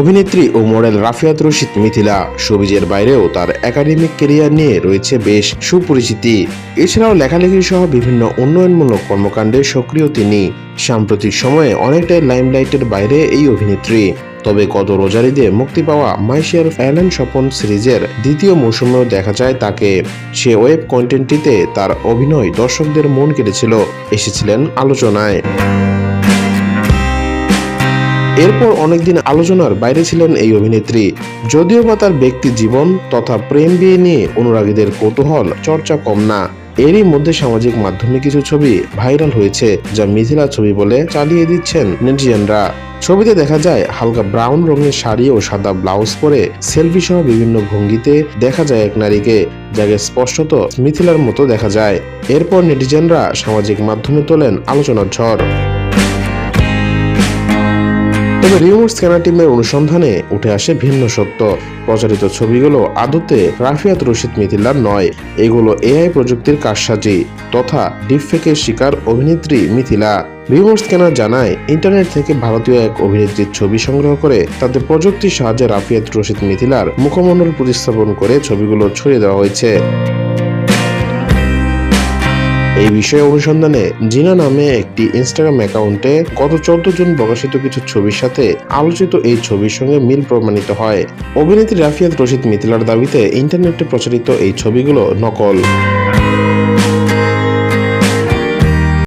অভিনেত্রী ও মডেল রাফিয়াত রশিদ মিথিলা, সবিজের বাইরেও তার একাডেমিক কেরিয়ার নিয়ে রয়েছে বেশ সুপরিচিতি। এছাড়াও লেখালেখি সহ বিভিন্ন উন্নয়নমূলক কর্মকাণ্ডে সক্রিয় তিনি। সাম্প্রতিক সময়ে অনেকটাই লাইমলাইটের বাইরে এই অভিনেত্রী। তবে গত রোজারিদে মুক্তি পাওয়া মাইশিয়ার অ্যালেন স্বপন সিরিজের দ্বিতীয় মৌসুমেও দেখা যায় তাকে। সে ওয়েব কন্টেন্টটিতে তার অভিনয় দর্শকদের মন কেড়েছিল এসেছিলেন আলোচনায়। এরপর অনেকদিন আলোচনার বাইরে ছিলেন এই অভিনেত্রী। যদিও বা তার ব্যক্তি জীবন তথা প্রেম বিয়ে নিয়ে অনুরাগীদের কৌতূহল, চর্চা কম না, এরই মধ্যে সামাজিক মাধ্যমে কিছু ছবি ভাইরাল হয়েছে, যা মিথিলা ছবি বলে চালিয়ে দিচ্ছেন নেটিজেনরা। ছবিতে দেখা যায়, হালকা ব্রাউন রঙের শাড়ি ও সাদা ব্লাউজ পরে সেলফি সহ বিভিন্ন ভঙ্গিতে দেখা যায় এক নারীকে, যাকে স্পষ্টত মিথিলার মতো দেখা যায়। এরপর নেটিজেনরা সামাজিক মাধ্যমে তোলেন আলোচনার ঝড়। তবে রিমোট স্ক্যানার টিমের অনুসন্ধানে উঠে আসে ভিন্ন সত্য। প্রচারিত ছবিগুলো আদতে রাফিয়াত রশিদ মিথিলার নয়। এগুলো এআই প্রযুক্তির কারসাজি তথা ডিপফেকের শিকার অভিনেত্রী মিথিলা। রিমোট স্ক্যানার জানায়, ইন্টারনেট থেকে ভারতীয় এক অভিনেত্রীর ছবি সংগ্রহ করে তাদের প্রযুক্তির সাহায্যে রাফিয়াত রশিদ মিথিলার মুখমণ্ডল প্রতিস্থাপন করে ছবিগুলো ছড়িয়ে দেওয়া হয়েছে। এই বিষয়ে অনুসন্ধানে জিনা নামে একটি ইনস্টাগ্রাম অ্যাকাউন্টে গত চোদ্দ জুন প্রকাশিত কিছু ছবির সাথে আলোচিত এই ছবির সঙ্গে মিল প্রমাণিত হয়। অভিনেত্রী রাফিয়াত রশিদ মিথিলার দাবিতে ইন্টারনেটে প্রচারিত এই ছবিগুলো নকল।